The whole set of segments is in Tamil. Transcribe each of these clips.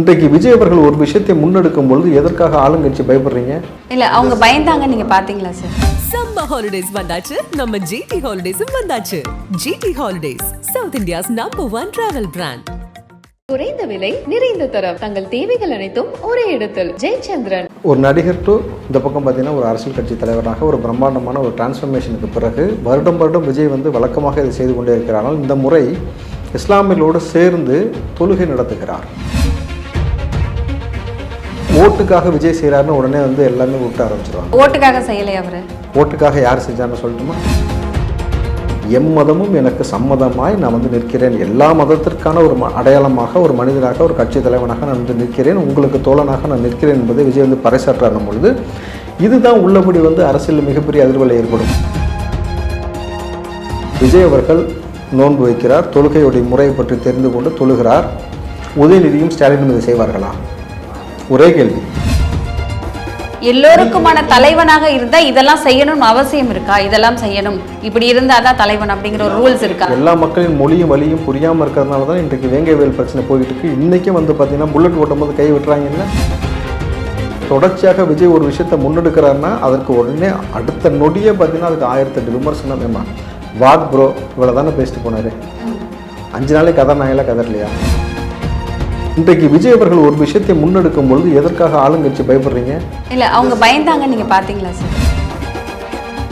இன்றைக்கு விஜய் அவர்கள் ஒரு விஷயத்தை முன்னெடுக்கும் பொழுது எதற்காக ஆளுங்கட்சி பயப்படுறீங்க? இல்ல அவங்க பயந்தாங்க நீங்க பாத்தீங்களா சார் சம்மர் ஹாலிடேஸ் வந்தாச்சு. நம்ம ஜிடி ஹாலிடேஸும் வந்தாச்சு. GT holidays south India's number one travel brand குறைந்த விலை நிறைந்த தரம். தங்கள் தேவைகள் அனைத்தும் ஒரே இடத்தில். ஜெயச்சந்திரன். ஒரு நடிகர் டு இந்த பக்கம் பார்த்தீங்கன்னா ஒரு அரசியல் கட்சி தலைவராக ஒரு பிரம்மாண்டமான ஒரு டிரான்ஸ்ஃபர்மேஷனுக்கு பிறகு வருடம் வருடம் விஜய் வந்து வழக்கமாக இதை செய்து கொண்டே இருக்கிறார்கள் இந்த முறை இஸ்லாமியர்களோடு சேர்ந்து தொழுகை நடத்துகிறார். ஓட்டுக்காக விஜய் செய்கிறாருன்னு உடனே வந்து எல்லாமே விட்டு ஆரம்பிச்சிருவாங்க. ஓட்டுக்காக செய்யலையா அவரு? ஓட்டுக்காக யார் செஞ்சான்னு சொல்லட்டுமா? எம் மதமும் எனக்கு சம்மதமாய் நான் வந்து நிற்கிறேன். எல்லா மதத்திற்கான ஒரு அடையாளமாக ஒரு மனிதனாக ஒரு கட்சி தலைவனாக நான் வந்து நிற்கிறேன். உங்களுக்கு தோழனாக நான் நிற்கிறேன் என்பதை விஜய் வந்து பறைசாற்றாரும் பொழுது இதுதான் உள்ளபடி வந்து அரசியல் மிகப்பெரிய அதிர்வலை ஏற்படும். விஜய் அவர்கள் நோன்பு வைக்கிறார். தொழுகையுடைய முறையை பற்றி தெரிந்து கொண்டு தொழுகிறார். உதயநிதியும் ஸ்டாலினும் இதை செய்வார்களா? ஒரே கேள்வி. எல்லோருக்குமான தலைவனாக இருந்தா இதெல்லாம் செய்யணும்னு அவசியம் இருக்கா? இதெல்லாம் செய்யணும். இப்படி இருந்தாதான் தலைவன் அப்படிங்கிற ஒரு ரூல்ஸ் இருக்கா? எல்லா மக்களின் மொழியும் வழியும் புரியாமல் இருக்கிறதுனால தான் இன்றைக்கு வேங்கைவேல் பிரச்சனை போயிட்டு இருக்கு. இன்றைக்கும் வந்து பார்த்தீங்கன்னா புல்லட் ஓட்டும் போது கை விட்டுறாங்கல்ல தொடர்ச்சியாக விஜய் ஒரு விஷயத்தை முன்னெடுக்கிறாருன்னா அதற்கு உடனே அடுத்த நொடியே பார்த்தீங்கன்னா அதுக்கு ஆயிரத்தெட்டு விமர்சனம். ஏமா வாக் ப்ரோ இவ்வளோ தானே பேசிட்டு போனாரு. அஞ்சு நாளைக்கு கதாநாயகலாம் கதறலையா? இன்றைக்கு விஜய் அவர்கள் ஒரு விஷயத்தை முன்னெடுக்கும் பொழுது எதற்காக ஆளுங்கட்சி பயப்படுறீங்க? இல்ல அவங்க பயந்தாங்க நீங்க பாத்தீங்களா சார்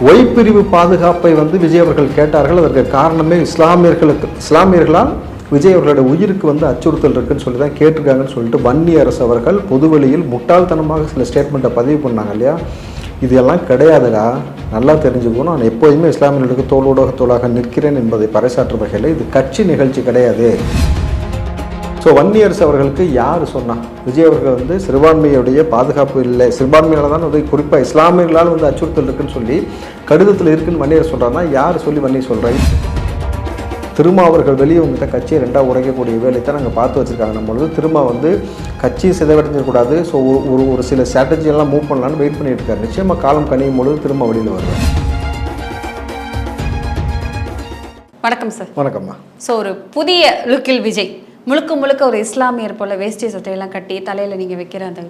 ஒய் பிரிவு பாதுகாப்பை வந்து விஜய் அவர்கள் கேட்டார்கள். அதற்கு காரணமே இஸ்லாமியர்களுக்கு இஸ்லாமியர்களால் விஜய் அவர்களுடைய உயிருக்கு வந்து அச்சுறுத்தல் இருக்குன்னு சொல்லி தான் கேட்டிருக்காங்கன்னு சொல்லிட்டு வன்னி அரசு அவர்கள் பொதுவெளியில் முட்டாள்தனமாக சில ஸ்டேட்மெண்ட்டை பதிவு பண்ணாங்க இல்லையா? இதெல்லாம் கிடையாதுடா. நல்லா தெரிஞ்சுக்கணும். நான் எப்போதுமே இஸ்லாமியர்களுக்கு தோளோட தோளாக நிற்கிறேன் என்பதை பறைசாற்றும் வகையில் இது கட்சி நிகழ்ச்சி கிடையாது. ஸோ வன்னியரசு அவர்களுக்கு யார் சொன்னா? விஜய் அவர்கள் வந்து சிறுபான்மையுடைய பாதுகாப்பு இல்லை. சிறுபான்மையால் தான் வந்து குறிப்பாக இஸ்லாமியர்களால் வந்து அச்சுறுத்தல் இருக்குன்னு சொல்லி கடிதத்தில் இருக்குன்னு வன்னியர் சொல்கிறாருன்னா யார் சொல்லி வன்னியர் சொல்கிறாங்க திருமா அவர்கள் வெளியே உங்ககிட்ட கட்சியை ரெண்டாக உடைக்கக்கூடிய வேலை தான் நாங்கள் பார்த்து வச்சுருக்காங்க. பொழுது திரும்ப வந்து கட்சியை சிதைவடைஞ்சிடக்கூடாது ஸோ ஒரு ஒரு சில எல்லாம் மூவ் பண்ணலான்னு வெயிட் பண்ணிட்டு இருக்காரு. நிச்சயமாக காலம் கனியும் பொழுது திரும்ப வெளியில் வருவார். வணக்கம் சார் வணக்கம்மா. ஸோ ஒரு புதிய லுக்கில் விஜய். முழுக்க முழுக்க ஒரு இஸ்லாமியர் போல் வேஷ்டி சட்டையெல்லாம் கட்டி தலையில் நீங்கள் வைக்கிற அந்த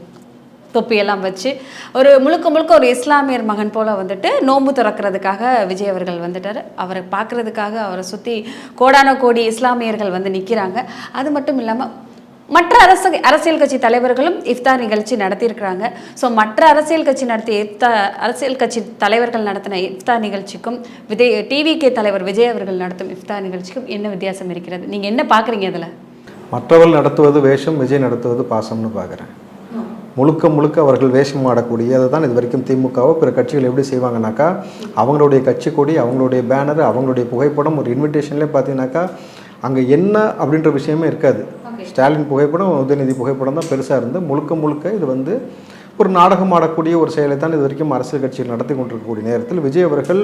தொப்பியெல்லாம் வச்சு ஒரு முழுக்க முழுக்க ஒரு இஸ்லாமியர் மகன் போல் வந்துட்டு நோன்பு திறக்கிறதுக்காக விஜய் அவர்கள் வந்துட்டார். அவரை பார்க்குறதுக்காக அவரை சுற்றி கோடான கோடி இஸ்லாமியர்கள் வந்து நிற்கிறாங்க அது மட்டும் இல்லாமல் மற்ற அரசு அரசியல் கட்சி தலைவர்களும் இஃப்தார் நிகழ்ச்சி நடத்தியிருக்கிறாங்க. ஸோ மற்ற அரசியல் கட்சி நடத்திய இஃப்தா அரசியல் கட்சி தலைவர்கள் நடத்தின இஃப்தார் நிகழ்ச்சிக்கும் விஜய் டிவிகே தலைவர் விஜய் அவர்கள் நடத்தும் இஃப்தார் நிகழ்ச்சிக்கும் என்ன வித்தியாசம் இருக்கிறது? நீங்கள் என்ன பார்க்குறீங்க அதில் மற்றவர்கள் நடத்துவது வேஷம் விஜய் நடத்துவது பாசம்னு பார்க்குறேன். முழுக்க முழுக்க அவர்கள் வேஷம் ஆடக்கூடிய அதை தான் இது வரைக்கும் திமுகவோ பிற கட்சிகள் எப்படி செய்வாங்கனாக்கா அவங்களுடைய கட்சி கொடி அவங்களுடைய பேனர் அவங்களுடைய புகைப்படம் ஒரு இன்விடேஷன்லேயே பார்த்தீங்கன்னாக்கா அங்கே என்ன அப்படின்ற விஷயமே இருக்காது. ஸ்டாலின் புகைப்படம் உதயநிதி புகைப்படம் தான் பெருசாக இருந்து முழுக்க முழுக்க இது வந்து ஒரு நாடகம் ஆடக்கூடிய ஒரு செயலை தான் இது வரைக்கும் அரசியல் கட்சிகள் நடத்தி கொண்டிருக்கக்கூடிய நேரத்தில். விஜய் அவர்கள்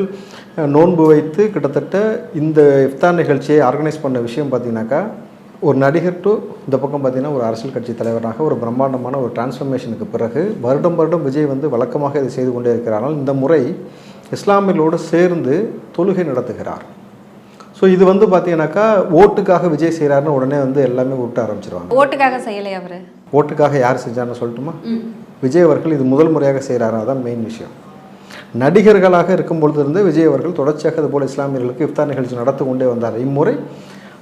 நோன்பு வைத்து கிட்டத்தட்ட இந்த இஃப்தார் நிகழ்ச்சியை ஆர்கனைஸ் பண்ண விஷயம் பார்த்தீங்கன்னாக்கா ஒரு நடிகர் டு இந்த பக்கம் பார்த்தீங்கன்னா ஒரு அரசியல் கட்சி தலைவராக ஒரு பிரம்மாண்டமான ஒரு டிரான்ஸ்ஃபர்மேஷனுக்கு பிறகு வருடம் வருடம் விஜய் வந்து வழக்கமாக இதை செய்து கொண்டே இருக்கிறார்கள் இந்த முறை இஸ்லாமியர்களோடு சேர்ந்து தொழுகை நடத்துகிறார். ஸோ இது வந்து பார்த்தீங்கன்னாக்கா ஓட்டுக்காக விஜய் செய்கிறாருன்னு உடனே வந்து எல்லாமே விட்டு ஆரம்பிச்சிருவாங்க. ஓட்டுக்காக செய்யலையா அவர்? ஓட்டுக்காக யார் செஞ்சான்னு சொல்லட்டுமா? விஜய் அவர்கள் இது முதல் முறையாக செய்கிறாரு அதான் மெயின் விஷயம். நடிகர்களாக இருக்கும் பொழுது இருந்து விஜய் அவர்கள் தொடர்ச்சியாக இது போல இஸ்லாமியர்களுக்கு இஃப்தார் நிகழ்ச்சி நடத்தி கொண்டே வந்தார். இம்முறை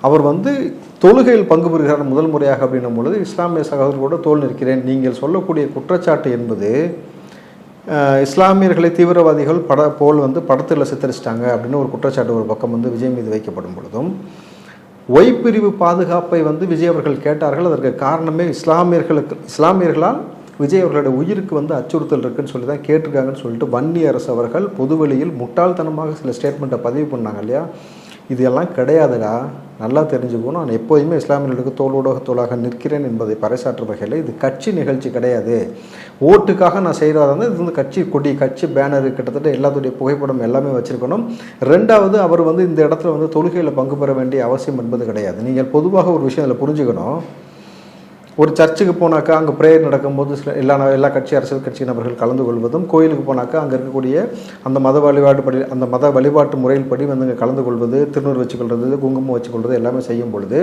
அவர் வந்து தொழுகையில் பங்கு பெறுகிறார் முதல் முறையாக அப்படின்னும் பொழுது இஸ்லாமிய சகோதரர்களோடு தோல் நிற்கிறேன். நீங்கள் சொல்லக்கூடிய குற்றச்சாட்டு என்பது இஸ்லாமியர்களை தீவிரவாதிகள் பட போல் வந்து படத்தில் சித்தரிச்சிட்டாங்க அப்படின்னு ஒரு குற்றச்சாட்டு ஒரு பக்கம் வந்து விஜய் மீது வைக்கப்படும் பொழுதும் ஒய் பிரிவு பாதுகாப்பை வந்து விஜய் அவர்கள் கேட்டார்கள். அதற்கு காரணமே இஸ்லாமியர்களுக்கு இஸ்லாமியர்களால் விஜய் அவர்களுடைய உயிருக்கு வந்து அச்சுறுத்தல் இருக்குன்னு சொல்லி தான் கேட்டிருக்காங்கன்னு சொல்லிட்டு வன்னி அரசு அவர்கள் பொதுவெளியில் முட்டாள்தனமாக சில ஸ்டேட்மெண்ட்டை பதிவு பண்ணாங்க இல்லையா? இதெல்லாம் கிடையாதுடா. நல்லா தெரிஞ்சுக்கணும். நான் எப்போதுமே இஸ்லாமியர்களுக்கு தோளோட தோளாக நிற்கிறேன் என்பதை பறைசாற்றும் வகையில் இது கட்சி நிகழ்ச்சி கிடையாது. ஓட்டுக்காக நான் செய்கிறதா இருந்தால் இது வந்து கட்சி கொடி கட்சி பேனர் கிட்டத்தட்ட எல்லாத்துடைய புகைப்படம் எல்லாமே வச்சுருக்கணும். ரெண்டாவது அவர் வந்து இந்த இடத்துல வந்து தொழுகையில் பங்கு பெற வேண்டிய அவசியம் என்பது கிடையாது. நீங்கள் பொதுவாக ஒரு விஷயம் அதில் புரிஞ்சுக்கணும். ஒரு சர்ச்சுக்கு போனாக்கா அங்கே ப்ரேயர் நடக்கும்போது சில எல்லா எல்லா கட்சி அரசியல் கட்சி நபர்கள் கலந்து கொள்வதும் கோயிலுக்கு போனாக்கா அங்கே இருக்கக்கூடிய அந்த மத வழிபாடு படி அந்த மத வழிபாட்டு முறையில் படி வந்து அங்கே கலந்து கொள்வது திருநூறு வச்சுக்கொள்வது குங்குமம் வச்சுக்கொள்வது எல்லாமே செய்யும் பொழுது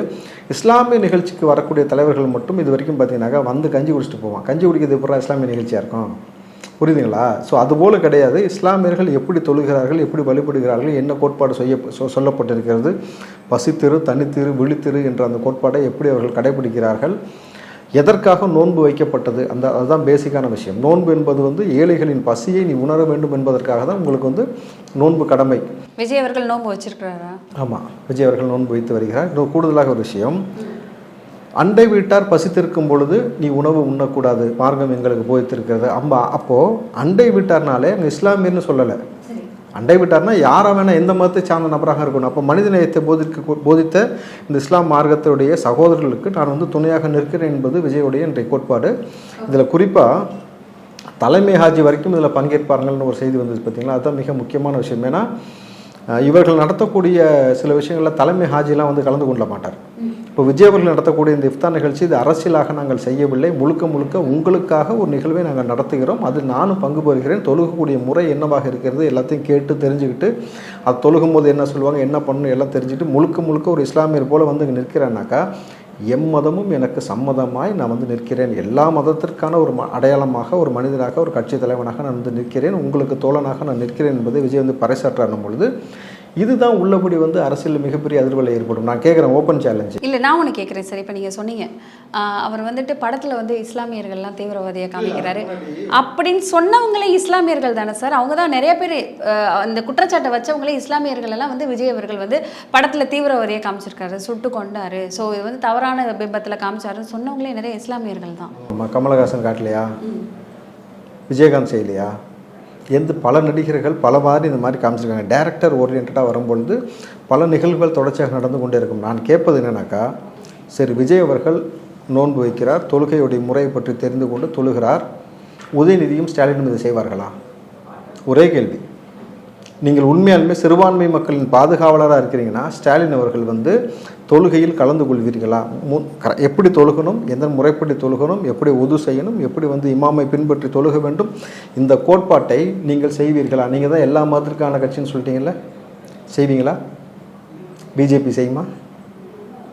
இஸ்லாமிய நிகழ்ச்சிக்கு வரக்கூடிய தலைவர்கள் மட்டும் இது வரைக்கும் பார்த்தீங்கன்னாக்கா வந்து கஞ்சி குடிச்சிட்டு போவான் கஞ்சி குடிக்கிறது எப்பறம் இஸ்லாமிய நிகழ்ச்சியாக இருக்கும்? புரியுதுங்களா? ஸோ அதுபோல் கிடையாது. இஸ்லாமியர்கள் எப்படி தொழுகிறார்கள் எப்படி வழிபடுகிறார்கள் என்ன கோட்பாடு செய்ய சொ- சொல்லப்பட்டிருக்கிறது? பசித்திரு தனித்திரு விழித்திரு என்ற அந்த கோட்பாடை எப்படி அவர்கள் கடைபிடிக்கிறார்கள்? எதற்காக நோன்பு வைக்கப்பட்டது? அந்த அதுதான் பேசிக்கான விஷயம். நோன்பு என்பது வந்து ஏழைகளின் பசியை நீ உணர வேண்டும் என்பதற்காக தான் உங்களுக்கு வந்து நோன்பு கடமை. விஜய் அவர்கள் நோன்பு வச்சிருக்கிறாரா? ஆமாம் விஜய் அவர்கள் நோன்பு வைத்து வருகிறார். இன்னும் கூடுதலாக ஒரு விஷயம். அண்டை வீட்டார் பசித்திருக்கும் பொழுது நீ உணவு உண்ணக்கூடாது. மார்க்கம் எங்களுக்கு போதித்திருக்கிறது. அம்பா அப்போது அண்டை வீட்டார்னாலே அங்கே இஸ்லாமியர்னு சொல்லலை. அண்டை விட்டார்னா யாராக வேணால் எந்த மதத்தை சார்ந்த நபராக இருக்கணும்? அப்போ மனிதநேயத்தை போதிக்க போதித்த இந்த இஸ்லாம் மார்க்கத்துடைய சகோதரர்களுக்கு நான் வந்து துணையாக நிற்கிறேன் என்பது விஜயுடைய இன்றைய கோட்பாடு. இதில் குறிப்பாக தலைமை ஹாஜி வரைக்கும் இதில் பங்கேற்பார்கள்னு ஒரு செய்தி வந்தது பார்த்தீங்களா அதுதான் மிக முக்கியமான விஷயம். ஏன்னா இவர்கள் நடத்தக்கூடிய சில விஷயங்களில் தலைமை ஹாஜிலாம் வந்து கலந்து கொள்ள மாட்டார். இப்போ விஜய் அவர்கள் நடத்தக்கூடிய இந்த இஃப்தார் நிகழ்ச்சி இது அரசியலாக நாங்கள் செய்யவில்லை. முழுக்க முழுக்க உங்களுக்காக ஒரு நிகழ்வை நாங்கள் நடத்துகிறோம். அது நானும் பங்கு பெறுகிறேன். தொழுகக்கூடிய முறை என்னவாக இருக்கிறது எல்லாத்தையும் கேட்டு தெரிஞ்சுக்கிட்டு அது தொழுகும் போது என்ன சொல்லுவாங்க என்ன பண்ணணும் எல்லாம் தெரிஞ்சுக்கிட்டு முழுக்க முழுக்க ஒரு இஸ்லாமியர் போல் வந்து இங்கே நிற்கிறேன்னாக்கா எம்மதமும் எனக்கு சம்மதமாய் நான் வந்து நிற்கிறேன். எல்லா மதத்திற்கான ஒரு ம- அடையாளமாக ஒரு மனிதனாக ஒரு கட்சி தலைவனாக நான் வந்து நிற்கிறேன். உங்களுக்கு தோழனாக நான் நிற்கிறேன் என்பதை விஜய் வந்து பறைசாற்றும் பொழுது இதுதான் உள்ளபடி வந்து அரசியல் மிகப்பெரிய அதிர்வலை ஏற்படும். நான் கேட்குறேன் ஓப்பன் சேலஞ்சு இல்லை நான் ஒன்று கேட்குறேன் சார். இப்போ நீங்கள் சொன்னீங்க. அவர் வந்துட்டு படத்தில் வந்து இஸ்லாமியர்கள்லாம் தீவிரவாதியை காமிக்கிறாரு. அப்படின்னு சொன்னவங்களே இஸ்லாமியர்கள் தானே சார்? அவங்க தான் நிறைய பேர் அந்த குற்றச்சாட்டை வச்சவங்களே இஸ்லாமியர்கள் எல்லாம் வந்து விஜய் அவர்கள் வந்து படத்தில் தீவிரவாதியை காமிச்சிருக்காரு. சுட்டு கொண்டாரு. ஸோ இது வந்து தவறான பிம்பத்தில் காமிச்சாருன்னு சொன்னவங்களே நிறைய இஸ்லாமியர்கள் தான். கமலஹாசன் காட்டலையா? விஜயகாந்த் செய்யலையா? எந்த பல நடிகர்கள் பல மாதிரி இந்த மாதிரி காமிச்சிருக்காங்க. டேரக்டர் ஓரியன்டாக வரும்பொழுது பல நிகழ்வுகள் தொடர்ச்சியாக நடந்து கொண்டே இருக்கும். நான் கேட்பது என்னன்னாக்கா சரி விஜய் அவர்கள் நோன்பு வைக்கிறார் தொழுகையுடைய முறையை பற்றி தெரிந்து கொண்டு தொழுகிறார். உதயநிதியும் ஸ்டாலினும் இதை செய்வார்களா? ஒரே கேள்வி. நீங்கள் உண்மையாலுமே சிறுபான்மை மக்களின் பாதுகாவலராக இருக்கிறீங்கன்னா ஸ்டாலின் அவர்கள் வந்து தொழுகையில் கலந்து கொள்வீர்களா? மு கர- எப்படி தொழுகணும்? எந்த முறைப்படி தொழுகணும்? எப்படி உது செய்யணும்? எப்படி வந்து இமாமை பின்பற்றி தொழுக வேண்டும்? இந்த கோட்பாட்டை நீங்கள் செய்வீர்களா? நீங்கள் தான் எல்லா மதத்திற்கான கட்சின்னு சொல்லிட்டீங்கல்ல? செய்வீங்களா? பிஜேபி செய்யுமா?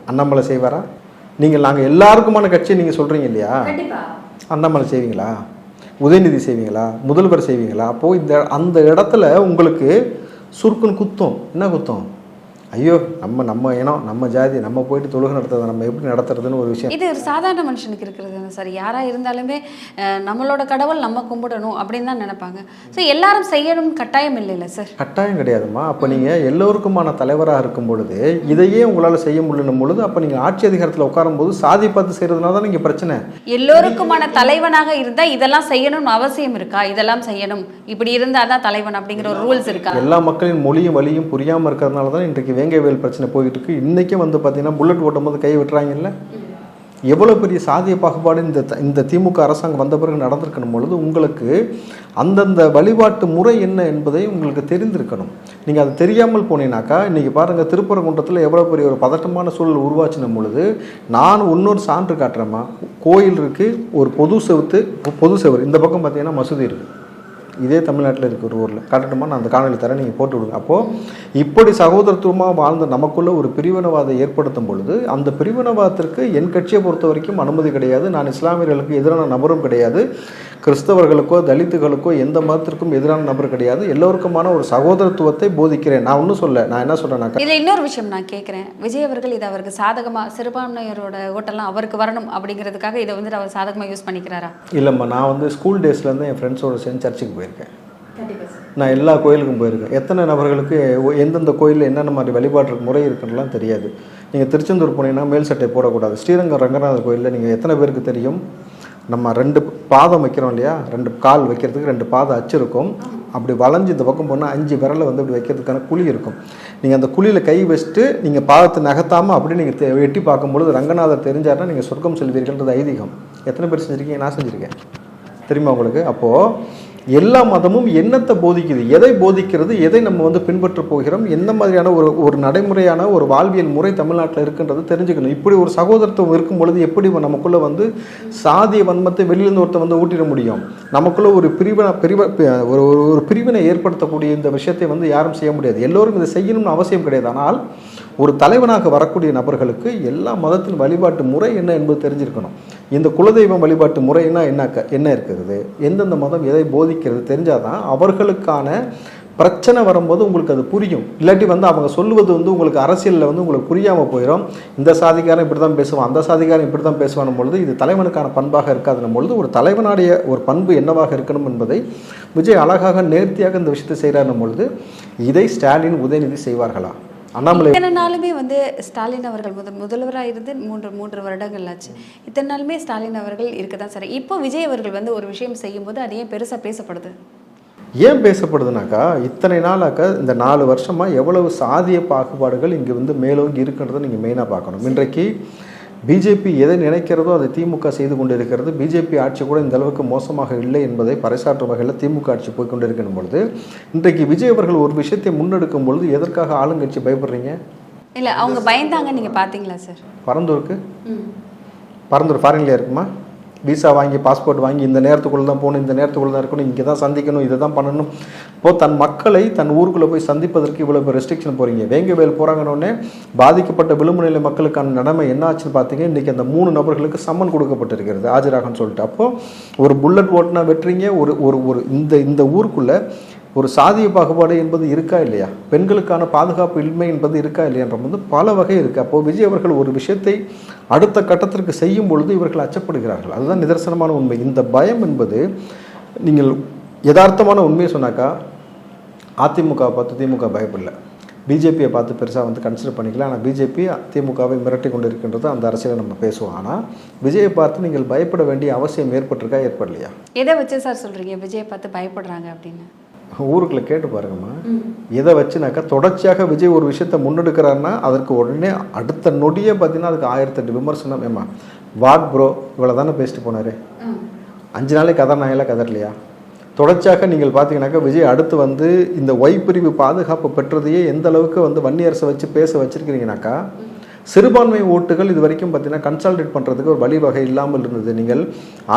அண்ணாமலை செய்வாரா? நீங்கள் நாங்கள் எல்லாருக்குமான கட்சி நீங்கள் சொல்கிறீங்க இல்லையா? அண்ணாமலை செய்வீங்களா? உதயநிதி செய்வீங்களா? முதல்வர் செய்வீங்களா? அப்போது இந்த அந்த இடத்துல உங்களுக்கு சுருக்குன்னு குத்தும். என்ன குத்தும்? ஐயோ நம்ம நம்ம இனம் நம்ம ஜாதி நம்ம போயிட்டு தொழுகை நடத்துறது நம்ம எப்படி நடத்துறதுன்னு ஒரு விஷயம். இது ஒரு சாதாரண மனுஷனுக்கு இருக்கிறது சார். யாராக இருந்தாலுமே நம்மளோட கடவுள் நம்ம கும்பிடணும் அப்படின்னு தான் நினைப்பாங்க. ஸோ எல்லாரும் செய்யணும் கட்டாயம் இல்லைல்ல சார்? கட்டாயம் கிடையாதும்மா. அப்போ நீங்கள் எல்லோருக்குமான தலைவராக இருக்கும் பொழுது இதையே உங்களால் செய்ய முடியணும் பொழுது அப்போ நீங்கள் ஆட்சி அதிகாரத்தில் உட்காரும்போது சாதி பார்த்து செய்கிறதுனால தான் நீங்கள் பிரச்சனை? எல்லோருக்குமான தலைவனாக இருந்தா இதெல்லாம் செய்யணும்னு அவசியம் இருக்கா? இதெல்லாம் செய்யணும். இப்படி இருந்தா தான் தலைவன் அப்படிங்கிற ஒரு ரூல்ஸ் இருக்கா? எல்லா மக்களின் மொழியும் வழியும் புரியாமல் இருக்கிறதுனால தான் இன்றைக்கு வேங்கைவேல் பிரச்சனை போயிட்டு இருக்கு இன்றைக்கும் வந்து பார்த்தீங்கன்னா புல்லட் ஓட்டும் போது கை விட்டுறாங்கல்ல? எவ்வளோ பெரிய சாதிய பாகுபாடு இந்த த- இந்த திமுக அரசாங்கம் வந்த பிறகு நடந்திருக்கணும் பொழுது உங்களுக்கு அந்தந்த வழிபாட்டு முறை என்ன என்பதை உங்களுக்கு தெரிந்திருக்கணும். நீங்கள் அது தெரியாமல் போனீங்கனாக்கா இன்றைக்கி பாருங்கள் திருப்பரங்குன்றத்தில் எவ்வளோ பெரிய ஒரு பதட்டமான சூழல் உருவாச்சின பொழுது நான் இன்னொரு சான்று காட்டுறேம்மா. கோயில் இருக்குது ஒரு பொது செவுத்து பொது செவர் இந்த பக்கம் பார்த்தீங்கன்னா மசூதி இருக்குது இதே தமிழ்நாட்டில் இருக்க ஒரு ஊரில். காட்டணுமா நான் அந்த காணொலி தரேன் நீங்கள் போட்டு விடுங்க. அப்போது இப்படி சகோதரத்துவமாக வாழ்ந்த நமக்குள்ள ஒரு பிரிவினவாதம் ஏற்படுத்தும் பொழுது அந்த பிரிவினவாதத்திற்கு என் கட்சியை பொறுத்த வரைக்கும் அனுமதி கிடையாது. நான் இஸ்லாமியர்களுக்கு எதிரான நபரும் கிடையாது. கிறிஸ்தவர்களுக்கோ தலித்துகளுக்கோ எந்த மதத்திற்கும் எதிரான நபர் கிடையாது. எல்லோருக்குமான ஒரு சகோதரத்துவத்தை போதிக்கிறேன். நான் ஒன்றும் சொல்ல நான் என்ன சொல்கிறேன்னாக்கா இதுல இன்னொரு விஷயம் நான் கேட்குறேன் விஜய் அவர்கள் இது அவருக்கு சாதகமா சிறுபான்மையரோட ஓட்டெல்லாம் அவருக்கு வரணும் அப்படிங்கிறதுக்காக இதை வந்துட்டு அவர் சாதகமா யூஸ் பண்ணிக்கிறாரா? இல்லைம்மா நான் வந்து ஸ்கூல் டேஸ்லேருந்து என் ஃப்ரெண்ட்ஸோட சேர்ந்து சர்ச்சுக்கு போயிருக்கேன். நான் எல்லா கோயிலுக்கும் போயிருக்கேன். எத்தனை நபர்களுக்கு எந்தெந்த கோயிலில் என்னென்ன மாதிரி வழிபாட்டு முறை இருக்குன்னுலாம் தெரியாது. நீங்கள் திருச்செந்தூர் போனீங்கன்னா மேல் சட்டை போடக்கூடாது. ஸ்ரீரங்கம் ரங்கநாதர் கோயிலில் நீங்கள் எத்தனை பேருக்கு தெரியும்? நம்ம ரெண்டு பாதம் வைக்கிறோம் இல்லையா? ரெண்டு கால் வைக்கிறதுக்கு ரெண்டு பாதம் அச்சு இருக்கும். அப்படி வளைஞ்சு இந்த பக்கம் போனால் அஞ்சு விரலை வந்து இப்படி வைக்கிறதுக்கான குழி இருக்கும். நீங்கள் அந்த குழியில் கை வச்சுட்டு நீங்கள் பாதத்தை நகர்த்தாமல் அப்படி நீங்கள் எட்டி பார்க்கும்பொழுது ரங்கநாதர் தெரிஞ்சாருன்னா நீங்கள் சொர்க்கம் செல்வீர்கள்ன்றது ஐதீகம். எத்தனை பேர் செஞ்சுருக்கீங்க? நான் செஞ்சுருக்கேன். தெரியுமா உங்களுக்கு? அப்போது எல்லா மதமும் என்னத்தை போதிக்குது? எதை போதிக்கிறது? எதை நம்ம வந்து பின்பற்ற போகிறோம்? எந்த மாதிரியான ஒரு ஒரு நடைமுறையான ஒரு வாழ்வியல் முறை தமிழ்நாட்டில் இருக்குன்றது தெரிஞ்சுக்கணும். இப்படி ஒரு சகோதரத்துவம் இருக்கும் பொழுது எப்படி நமக்குள்ளே வந்து சாதிய வன்மத்தை வெளியிலிருந்து ஒருத்தன் வந்து ஊட்டிட முடியும்? நமக்குள்ளே ஒரு பிரிவினை பிரிவ ஒரு ஒரு- ஒரு பிரிவினை ஏற்படுத்தக்கூடிய இந்த விஷயத்தை வந்து யாரும் செய்ய முடியாது. எல்லோரும் இதை செய்யணும்னு அவசியம் கிடையாது. ஆனால் ஒரு தலைவனாக வரக்கூடிய நபர்களுக்கு எல்லா மதத்தின் வழிபாட்டு முறை என்ன என்பது தெரிஞ்சிருக்கணும். இந்த குலதெய்வம் வழிபாட்டு முறைனா என்ன க- என்ன இருக்கிறது? எந்தெந்த மதம் எதை போதிக்கிறது தெரிஞ்சாதான் அவர்களுக்கான பிரச்சனை வரும்போது உங்களுக்கு அது புரியும். இல்லாட்டி வந்து அவங்க சொல்லுவது வந்து உங்களுக்கு அரசியலில் வந்து உங்களுக்கு புரியாமல் போயிடும் இந்த சாதிக்காரன் இப்படி தான் பேசுவான் அந்த சாதிக்காரன் இப்படி தான் பேசுவான் பொழுது இது தலைவனுக்கான பண்பாக இருக்காதுன்னும் பொழுது ஒரு தலைவனுடைய ஒரு பண்பு என்னவாக இருக்கணும் என்பதை விஜய் அழகாக நேர்த்தியாக இந்த விஷயத்தை செய்கிறாருன்னும் பொழுது இதை ஸ்டாலின் உதயநிதி செய்வார்களா? அண்ணாமலை இத்தனை நாளுமே வந்து ஸ்டாலின் அவர்கள் முதல் முதல்வராக இருந்து மூன்று மூன்று வருடங்கள் ஆச்சு. இத்தனை நாளுமே ஸ்டாலின் அவர்கள் இருக்க தான் சரி இப்போ விஜய் அவர்கள் வந்து ஒரு விஷயம் செய்யும்போது அது ஏன் பெருசாக பேசப்படுது? ஏன் பேசப்படுதுனாக்கா இத்தனை நாளாக்கா இந்த நாலு வருஷமாக எவ்வளவு சாதிய பாகுபாடுகள் இங்கே வந்து மேலோங்கி இருக்குன்றதை நீங்கள் மெயினாக பார்க்கணும். இன்றைக்கு பிஜேபி எதை நினைக்கிறதோ அதை திமுக செய்து கொண்டிருக்கிறது. பிஜேபி ஆட்சி கூட இந்த அளவுக்கு மோசமாக இல்லை என்பதை பறைசாற்றும் வகையில் திமுக ஆட்சி போய் கொண்டிருக்கிற பொழுது இன்றைக்கு விஜய் அவர்கள் ஒரு விஷயத்தை முன்னெடுக்கும் பொழுது எதற்காக ஆளுங்கட்சி பயப்படுறீங்க? இல்லை அவங்க பயந்தாங்க நீங்கள் பார்த்தீங்களா சார்? பரந்தூருக்கு? பரந்தூர் ஃபாரின்ல இருக்குமா? விசா வாங்கி பாஸ்போர்ட் வாங்கி இந்த நேரத்துக்குள்ள தான் போகணும் இந்த நேரத்துக்குள்ள தான் இருக்கணும் இங்கே தான் சந்திக்கணும் இதை தான் பண்ணணும். இப்போது தன் மக்களை தன் ஊருக்குள்ளே போய் சந்திப்பதற்கு இவ்வளோ ரெஸ்ட்ரிக்ஷன் போகிறீங்க வேங்கவேல் போகிறாங்கன்னொடனே பாதிக்கப்பட்ட விளிம்பு நிலை மக்களுக்கான நிலைமை என்ன ஆச்சுன்னு பார்த்தீங்க இன்றைக்கி அந்த மூணு நபர்களுக்கு சம்மன் கொடுக்கப்பட்டிருக்கிறது ஆஜராகன்னு சொல்லிட்டு. அப்போது ஒரு புல்லட் ஓட்டுனா வெட்டுறீங்க ஒரு ஒரு ஒரு இந்த இந்த ஊருக்குள்ளே ஒரு சாதிய பாகுபாடு என்பது இருக்கா இல்லையா? பெண்களுக்கான பாதுகாப்பு இன்மை என்பது இருக்கா இல்லையான்ற வந்து பல வகை இருக்குது அப்போது விஜய் அவர்கள் ஒரு விஷயத்தை அடுத்த கட்டத்திற்கு செய்யும் பொழுது இவர்கள் அச்சப்படுகிறார்கள். அதுதான் நிதர்சனமான உண்மை. இந்த பயம் என்பது நீங்கள் யதார்த்தமான உண்மையை சொன்னாக்கா அதிமுகவை பார்த்து திமுக பயப்படலை. பிஜேபியை பார்த்து பெருசாக வந்து கன்சிடர் பண்ணிக்கலாம் ஆனால் பிஜேபி திமுகவை மிரட்டி கொண்டு இருக்கின்றது அந்த அரசியலை நம்ம பேசுவோம். ஆனால் விஜயை பார்த்து நீங்கள் பயப்பட வேண்டிய அவசியம் ஏற்பட்டிருக்கா ஏற்படலையா? எதை வச்சு சார் சொல்கிறீங்க விஜயை பார்த்து பயப்படுறாங்க அப்படின்னு. ஊருக்குள்ள கேட்டு பாருங்கம்மா. எதை வச்சுனாக்கா தொடர்ச்சியாக விஜய் ஒரு விஷயத்தை முன்னெடுக்கிறாருன்னா அதற்கு உடனே அடுத்த நொடியே பார்த்தீங்கன்னா அதுக்கு ஆயிரத்தெட்டு விமர்சனம். ஏமா வாட் ப்ரோ இவ்வளோ தானே பேசிட்டு போனாரு. அஞ்சு நாளைக்கு கதர்னாயெல்லாம் கதறலையா? தொடர்ச்சியாக நீங்கள் பார்த்தீங்கன்னாக்கா விஜய் அடுத்து வந்து இந்த ஒய் பிரிவு பாதுகாப்பு பெற்றதையே எந்த அளவுக்கு வந்து வன்னியரசை வச்சு பேச வச்சிருக்கிறீங்கனாக்கா சிறுபான்மை ஓட்டுகள் இது வரைக்கும் பார்த்தீங்கன்னா கன்சால்டேட் பண்ணுறதுக்கு ஒரு வழிவகை இல்லாமல் இருந்தது. நீங்கள்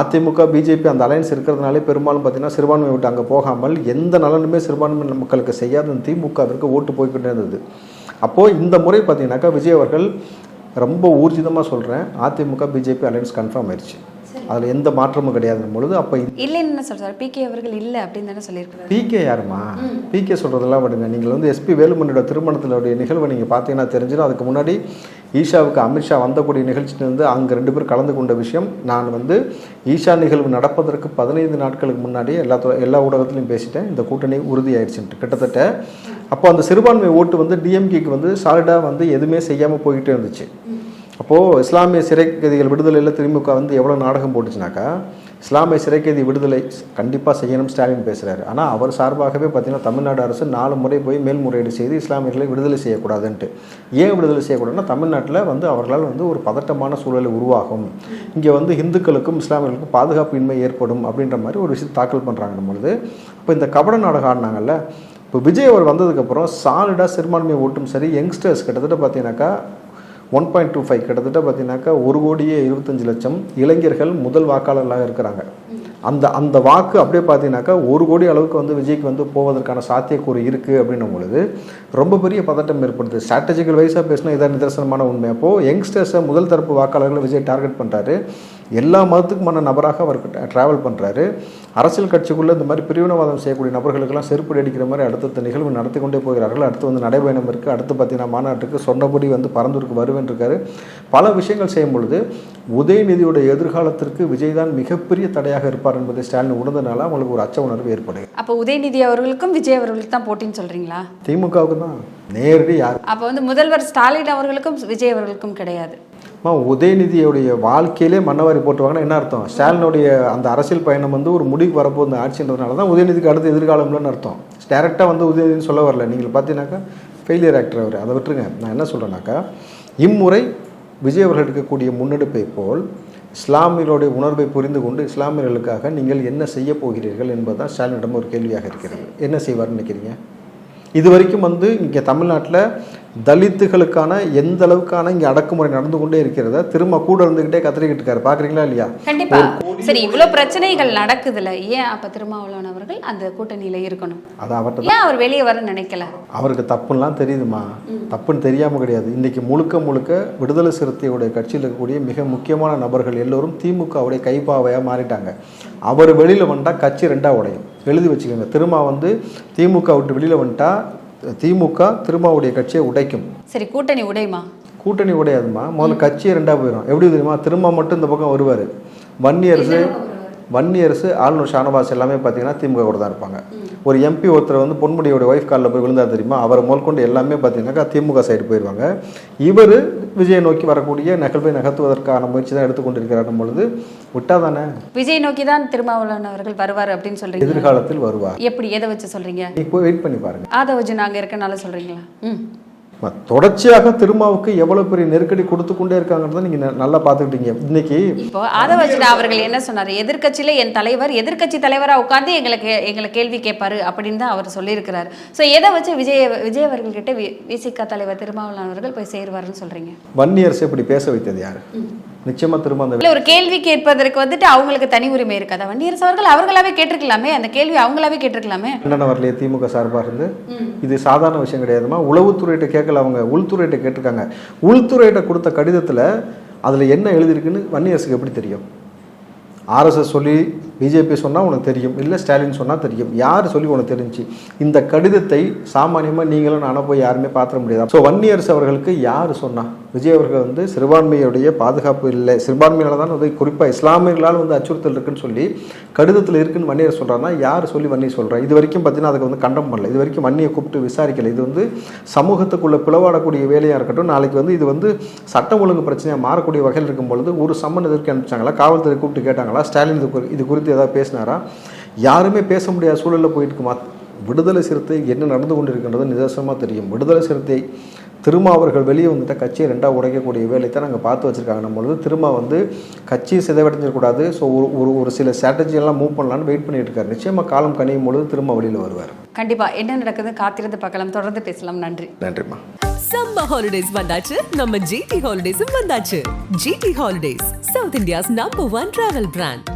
அதிமுக பிஜேபி அந்த அலையன்ஸ் இருக்கிறதுனாலே பெரும்பாலும் பார்த்தீங்கன்னா சிறுபான்மை ஓட்டு அங்கே போகாமல் எந்த நலனுமே சிறுபான்மை மக்களுக்கு செய்யாத திமுக திமுகவிற்கு ஓட்டு போய்கிட்டே இருந்தது. அப்போது இந்த முறை பார்த்தீங்கன்னாக்கா விஜய் அவர்கள் ரொம்ப ஊர்ஜிதமாக சொல்கிறேன் அதிமுக பிஜேபி அலையன்ஸ் கன்ஃபார்ம் ஆயிடுச்சு அதில் எந்த மாற்றமும் கிடையாதும் பொழுது. அப்போ இல்லைன்னு என்ன சொல்றாரு? பிகே அவர்கள் இல்லை அப்படின்னு தானே சொல்லியிருக்கிறாரு. பிகே யாருமா? பிகே சொல்கிறதெல்லாம் விடுங்க நீங்கள் வந்து எஸ்பி வேலுமணியோட திருமணத்தினுடைய நிகழ்வை நீங்கள் பார்த்தீங்கன்னா தெரிஞ்சிடும். அதுக்கு முன்னாடி ஈஷாவுக்கு அமித்ஷா வந்தக்கூடிய நிகழ்ச்சியிலிருந்து அங்கே ரெண்டு பேர் கலந்து கொண்ட விஷயம் நான் வந்து ஈஷா நிகழ்வு நடப்பதற்கு பதினைந்து நாட்களுக்கு முன்னாடியே எல்லா எல்லா ஊடகத்துலையும் பேசிட்டேன். இந்த கூட்டணி உறுதியாயிடுச்சுன்ட்டு கிட்டத்தட்ட. அப்போ அந்த சிறுபான்மை ஓட்டு வந்து டிஎம்கேக்கு வந்து சாலிடாக வந்து எதுவுமே செய்யாமல் போய்கிட்டே இருந்துச்சு. அப்போது இஸ்லாமிய சிறை கைதிகள் விடுதலையில் திமுக வந்து எவ்வளோ நாடகம் போட்டுச்சுனாக்கா இஸ்லாமிய சிறை கைதி விடுதலை கண்டிப்பாக செய்யணும் ஸ்டாலின் பேசுகிறாரு ஆனால் அவர் சார்பாகவே பார்த்திங்கன்னா தமிழ்நாடு அரசு நாலு முறை போய் மேல்முறையீடு செய்து இஸ்லாமியர்களை விடுதலை செய்யக்கூடாதுன்ட்டு. ஏன் விடுதலை செய்யக்கூடாதுன்னா தமிழ்நாட்டில் வந்து அவர்களால் வந்து ஒரு பதட்டமான சூழலை உருவாகும். இங்கே வந்து இந்துக்களுக்கும் இஸ்லாமியர்களுக்கும் பாதுகாப்பு இன்மை ஏற்படும் அப்படின்ற மாதிரி ஒரு விஷயம் தாக்கல் பண்ணுறாங்க பொழுது. இப்போ இந்த கபட நாடகம் ஆடினாங்கல்ல இப்போ விஜய் அவர் வந்ததுக்கப்புறம் சாலிடாக சிறுபான்மை ஓட்டும் சரி யங்ஸ்டர்ஸ் கிட்டத்தட்ட பார்த்தீங்கன்னாக்கா ஒன் பாயிண்ட் டூ ஃபைவ் கிட்டத்தட்ட பார்த்தீங்கன்னாக்கா ஒரு கோடியே இருபத்தஞ்சு லட்சம் இளைஞர்கள் முதல் வாக்காளர்களாக இருக்கிறாங்க. அந்த அந்த வாக்கு அப்படியே பார்த்தீங்கன்னாக்கா ஒரு கோடி அளவுக்கு வந்து விஜய்க்கு வந்து போவதற்கான சாத்தியக்கூறு இருக்குது அப்படின்னும் பொழுது ரொம்ப பெரிய பதட்டம் ஏற்படுது. ஸ்ட்ராட்டஜிக்கல் வைஸாக பேசினா இதான் நிதர்சனமான உண்மை. அப்போது யங்ஸ்டர்ஸை முதல் தரப்பு வாக்காளர்களை விஜய் டார்கெட் பண்ணுறாரு எல்லா மதத்துக்குமான நபராக அவர் ட்ராவல் பண்ணுறாரு அரசியல் கட்சிக்குள்ளே இந்த மாதிரி பிரிவினவாதம் செய்யக்கூடிய நபர்களுக்கெல்லாம் செருப்படி அடிக்கிற மாதிரி அடுத்தடுத்த நிகழ்வு நடத்தி கொண்டே போகிறார்கள். அடுத்து வந்து நடைபயணம் இருக்குது அடுத்து பார்த்தீங்கன்னா மாநாட்டுக்கு சொன்னபடி வந்து பரந்தூருக்கு வருவேன் இருக்காரு பல விஷயங்கள் செய்யும் பொழுது உதயநிதியோட எதிர்காலத்திற்கு விஜய் தான் மிகப்பெரிய தடையாக இருப்பார் என்பதை ஸ்டாலின் உணர்ந்தனால அவங்களுக்கு ஒரு அச்ச உணர்வு ஏற்படுது. அப்போ உதயநிதி அவர்களுக்கும் விஜய் அவர்களுக்கு தான் போட்டின்னு சொல்றீங்களா? திமுகவுக்கு தான். நேரடி யார்? அப்போ வந்து முதல்வர் ஸ்டாலின் அவர்களுக்கும் விஜய் அவர்களுக்கும் கிடையாது. உதயநிதியுடைய வாழ்க்கையிலே மன்னவாரி போட்டுவாங்கன்னா என்ன அர்த்தம்? ஸ்டாலினுடைய அந்த அரசியல் பயணம் வந்து ஒரு முடிவுக்கு வரப்போகுது ஆட்சின்றதுனால தான் உதயநிதிக்கு அடுத்த எதிர்காலம்லன்னு அர்த்தம். டேரெக்டாக வந்து உதயநிதினு சொல்ல வரல. நீங்கள் பார்த்தீங்கன்னாக்கா ஃபெயிலியர் ஆக்டர் அவர். அதை விட்டுருங்க. நான் என்ன சொல்கிறேன்னாக்கா இம்முறை விஜய் அவர்கள் எடுக்கக்கூடிய முன்னெடுப்பை போல் இஸ்லாமியர்களுடைய உணர்வை புரிந்து கொண்டு இஸ்லாமியர்களுக்காக நீங்கள் என்ன செய்ய போகிறீர்கள் என்பதுதான் ஸ்டாலினிடம் ஒரு கேள்வியாக இருக்கிறது. என்ன செய்வார்னு நினைக்கிறீங்க? இது வரைக்கும் வந்து இங்கே தமிழ்நாட்டில் தலித்துகளுக்கான எந்த அளவுக்கான இங்கே அடக்குமுறை நடந்து கொண்டே இருக்கிறத திரும்ப கூட இருந்துக்கிட்டே கத்திரிக்கிட்டு இருக்காரு. பார்க்குறீங்களா இல்லையா? கண்டிப்பா. சரி இவ்வளவு பிரச்சனைகள் நடக்குதுல. ஏன் அப்ப திருமாவளவன் அவர்கள் அந்த கூட்டணியில இருக்கணும்? அது அவர்கிட்ட ஏன் அவர் வெளியே வர நினைக்கல? அவருக்கு தப்புலாம் தெரியுதுமா தப்புன்னு தெரியாமல் கிடையாது. இன்றைக்கி முழுக்க முழுக்க விடுதலை சிறுத்தையுடைய கட்சியில் இருக்கக்கூடிய மிக முக்கியமான நபர்கள் எல்லோரும் திமுகவுடைய கைப்பாவையாக மாறிட்டாங்க. அவர் வெளியில் வந்துட்டால் கட்சி ரெண்டாக உடையும். எழுதி வச்சுக்கோங்க. திரும்ப வந்து திமுக விட்டு வெளியில் வந்துட்டா திமுக திருமாவுடைய கட்சியை உடைக்கும். சரி கூட்டணி உடையுமா? கூட்டணி உடையாதுமா. முதல்ல கட்சியே ரெண்டாக போயிடும் எப்படி தெரியுமா? திரும்ப மட்டும் இந்த பக்கம் வருவார். வன்னியரசு வன்னியரசு ஆளுநர் ஷானவாஸ் எல்லாமே பார்த்தீங்கன்னா திமுக கூட தான் இருப்பாங்க. ஒரு எம்பி ஒருத்தர் வந்து பொன்முடியோட ஒய்ஃப் காலில் போய் விழுந்தார் தெரியுமா? அவரை முதற்கொண்டு எல்லாமே பார்த்தீங்கன்னாக்கா திமுக சைடு போயிடுவாங்க இவர் விஜயை நோக்கி வரக்கூடிய நகல்வை நகர்த்துவதற்கான முயற்சி தான் எடுத்துக்கொண்டிருக்கிறார் பொழுது விட்டா தானே? விஜய் நோக்கி தான் திருமாவளவன் அவர்கள் வருவார் அப்படின்னு சொல்றீங்க. எதிர்காலத்தில் வருவார். எப்படி? எதை வச்சு சொல்றீங்க? போய் வெயிட் பண்ணி பாருங்க. ஆதவஜன் அங்க இருக்கனால சொல்றீங்களா? ம- தொடர்ச்சியாக திருமாவுக்கு எவ்வளவு பெரிய நெருக்கடி கொடுத்து கொண்டே இருக்காங்கிறத நீங்க நல்லா பார்த்துக்கிட்டீங்க. இன்னைக்கு இப்போ ஆதவஜனா அவர்கள் என்ன சொன்னார்? எதிர்க்கட்சியில என் தலைவர் எதிர்க்கட்சி தலைவரா உட்கார்ந்து எங்களுக்கு எங்களை கேள்வி கேட்பாரு அப்படின்னு தான் அவர் சொல்லியிருக்கிறார். ஸோ எதை வச்சு விஜய் விஜய் அவர்கள் கிட்ட விசிக தலைவர் திருமாவளவன் அவர்கள் போய் சேருவாருன்னு சொல்றீங்க? வன்னியரசு இப்படி பேச வைத்தது யாரு? நிச்சயமா திரும்ப அந்த ஒரு கேள்வி கேட்பதற்கு வந்துட்டு அவங்களுக்கு தனி உரிமை இருக்காதா? வண்டியரசு அவர்கள் அவர்களாவே கேட்டிருக்கலாமே? அந்த கேள்வி அவங்களாவே கேட்டிருக்கலாமே? கண்டன வரலையே திமுக சார்பாக இருந்து இது சாதாரண விஷயம் கிடையாதுமா? உளவுத்துறையிட்ட கேட்கல அவங்க. உள்துறையிட்ட கேட்டிருக்காங்க. உள்துறையிட்ட கொடுத்த கடிதத்தில் அதில் என்ன எழுதியிருக்குன்னு வன்னியரசுக்கு எப்படி தெரியும்? ஆர்எஸ்எஸ் சொல்லி பிஜேபி சொன்னால் உனக்கு தெரியும் இல்லை ஸ்டாலின் சொன்னால் தெரியும். யார் சொல்லி உனக்கு தெரிஞ்சு? இந்த கடிதத்தை சாமானியமாக நீங்களும் நானும் போய் யாருமே பார்த்துட முடியாது? ஸோ வன்னியரசு அவர்களுக்கு யார் சொன்னால் விஜய் அவர்கள் வந்து சிறுபான்மையுடைய பாதுகாப்பு இல்லை. சிறுபான்மையினால தான் வந்து குறிப்பாக இஸ்லாமியர்களால் வந்து அச்சுறுத்தல் இருக்குன்னு சொல்லி கடிதத்தில் இருக்குன்னு வன்னியர் சொல்கிறாருன்னா யார் சொல்லி வன்னியர் சொல்கிறேன் இது வரைக்கும் பார்த்தீங்கன்னா அதுக்கு வந்து கண்டம் பண்ணல. இது வரைக்கும் வன்னியை கூப்பிட்டு விசாரிக்கலை. இது வந்து சமூகத்துக்குள்ளே பிளவாடக்கூடிய வேலையாக இருக்கட்டும் நாளைக்கு வந்து இது வந்து சட்டம் ஒழுங்கு பிரச்சனையாக மாறக்கூடிய வகையில் இருக்கும் பொழுது ஒரு சம்மன் எதற்கு அனுப்பிச்சாங்களா? காவல்துறை கூப்பிட்டு கேட்டாங்களா? ஸ்டாலின் இது குறித்து இது குறித்து ஏதாவது பேசினாரா? யாருமே பேச முடியாத சூழலில் போயிட்டு இருக்குமா விடுதலை சிறுத்தை என்ன நடந்து கொண்டிருக்கின்றது நிதர்சனமாக தெரியும். விடுதலை சிறுத்தை திரும்ப அவர்கள் வெளியே வந்துட்ட கட்சியை ரெண்டாக உடைக்கக்கூடிய வேலையை தான் நாங்கள் பார்த்து வச்சுருக்காங்க. பொழுது திரும்ப வந்து கட்சியை சிதைவடைஞ்சிடக்கூடாது. ஸோ ஒரு ஒரு ஒரு சில எல்லாம் மூவ் பண்ணலான்னு வெயிட் பண்ணிட்டு இருக்காரு. நிச்சயமாக காலம் கனியும் பொழுது திரும்ப வெளியில் வருவார். கண்டிப்பா. என்ன நடக்குது காத்திருந்து பார்க்கலாம். தொடர்ந்து பேசலாம். நன்றி. நன்றிம்மா. சம்மர் ஹாலிடேஸ் வந்தாச்சு. நம்ம ஜிடி ஹாலிடேஸும் வந்தாச்சு. GT holidays south India's number one travel brand